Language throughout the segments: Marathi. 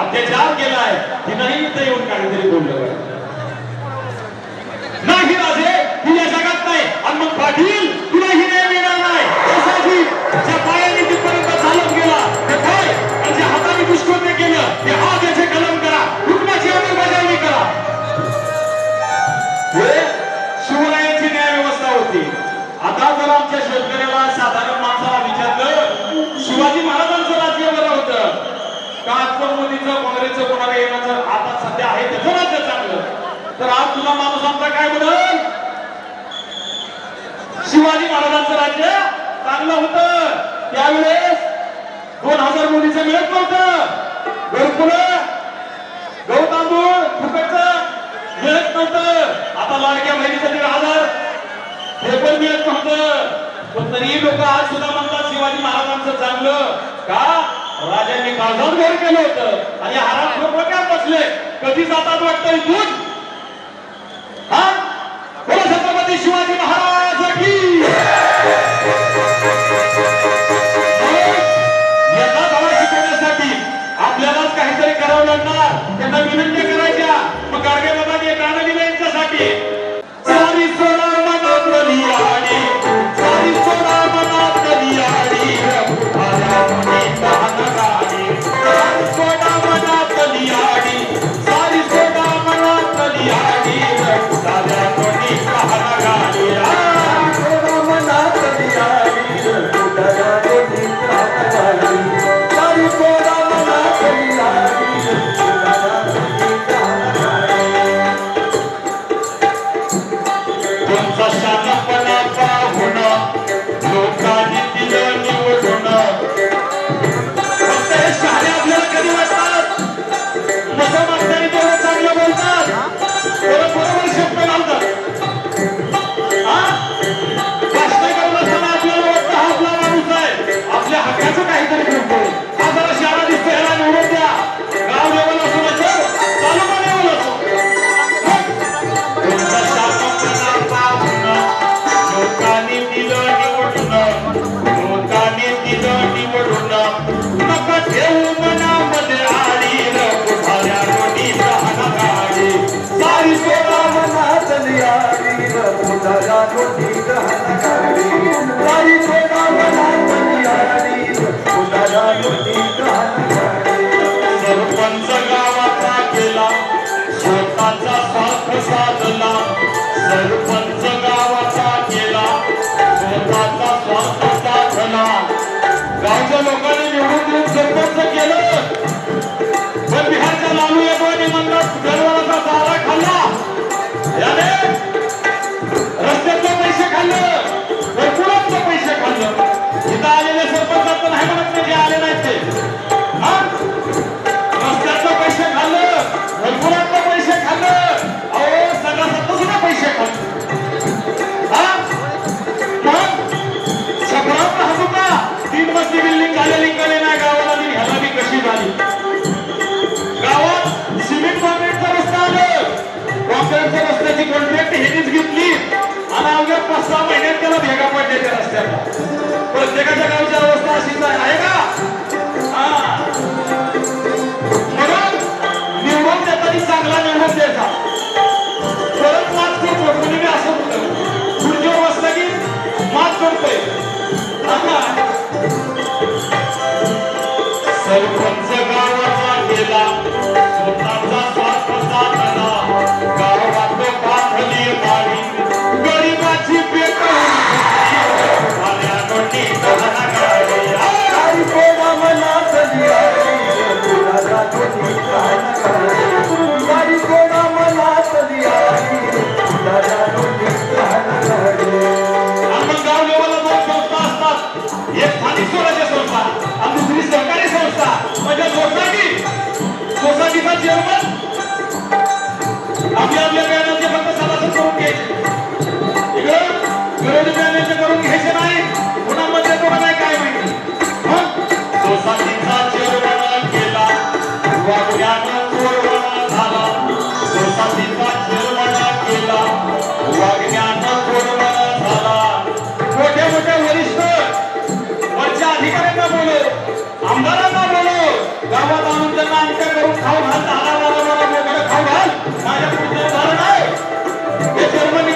अत्याचार केलाय. तिनंही इथं येऊन काहीतरी बोललं पाहिजे नाही राजे तू या जगात नाही. आणि मग पाटील तुलाही नाही मिळणार नाही. त्यासाठी पायाने तिथपर्यंत चालत गेला तर काय? आणि हाताने दुष्कोने केलं ते हा त्याचे कलम करा. हुकमाची अंमलबजावणी करा. शिवरायांची न्याय व्यवस्था होती. आता जर आमच्या शेतकऱ्या का आजकाल मोदीचं काँग्रेसचं कोणाला येणं आता सध्या आहे त्याचं राज्य चांगलं. तर आज तुला माणूस आमचा काय म्हणून शिवाजी महाराजांचं राज्य चांगलं होतं. त्यावेळेस दोन हजार मुलीचं मिळत नव्हतं. घरकुल गहू तांदूळ फुकटचं मिळत नव्हतं. आता लाडक्या बहिणीसाठी राहणार. हे पण मिळत नव्हतं. पण तरीही लोक आज सुद्धा म्हणतात शिवाजी महाराजांचं चांगलं. का? राजांनी गाजवून घर केलं होतं. आणि आराम खोपं काय बसले. कधी जातात वाटतं इथून? हा? बोला छत्रपती शिवाजी महाराज की यांना धडा शिकवण्यासाठी काहीतरी करावं लागणार. त्यांना विनंती करायच्या. मग गाडगे बाबांनी प्राणविनयांच्यासाठी Basta Thank you. वाटेकर असताना प्रत्येकाच्या गावात संस्था सोसायटी सोसायटीचा चेअरमन आपल्या आपल्या बॅनरचे फक्त सभासद करून घ्यायचे इकडं विरोधी बॅनरचे करून घ्यायचे नाही. नाही काय माहिती? मग सोसायटीचा चेअरमन केला. เขาหันตาเราเราเราเราเขาไหนมาจากคุณเจอเขาไหนเจอมัน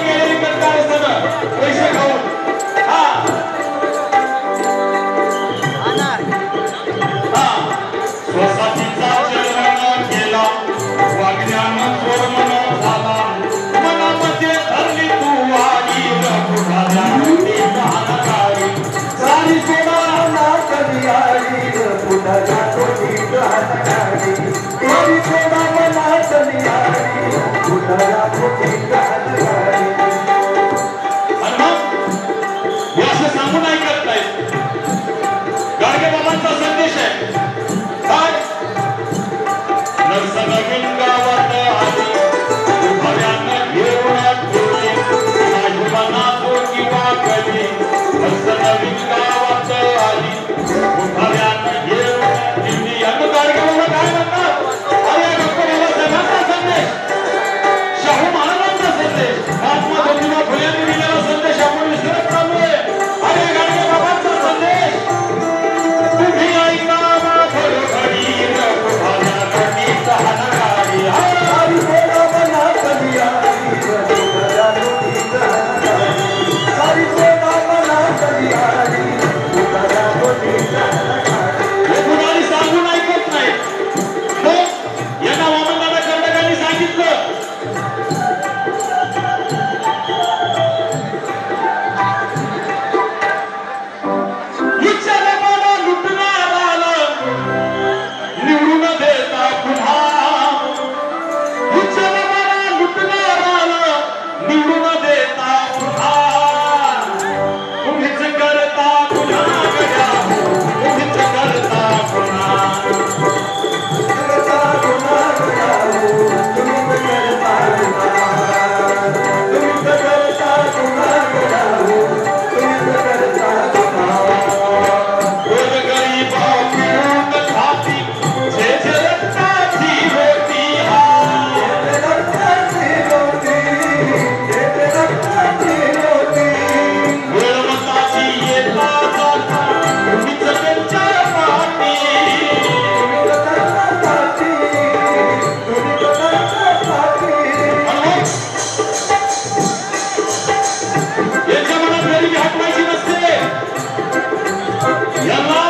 यांना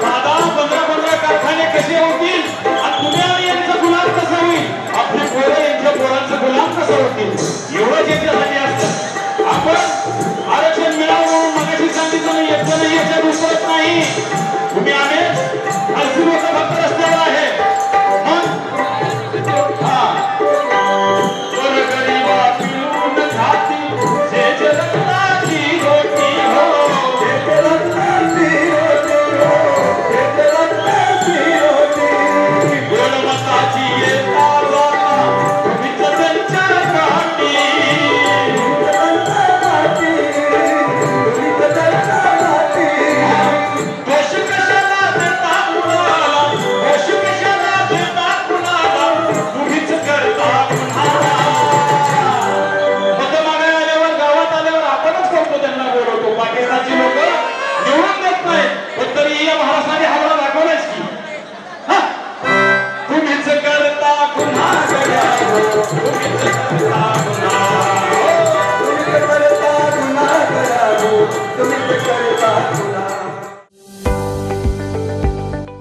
दहा पंधरा पंधरा कारखाने कसे होतील? आणि तुम्ही कसा होईल? आपली पोरं यांच्या पोरांचं गुलाम कसं होतील? एवढंच यांच्यासाठी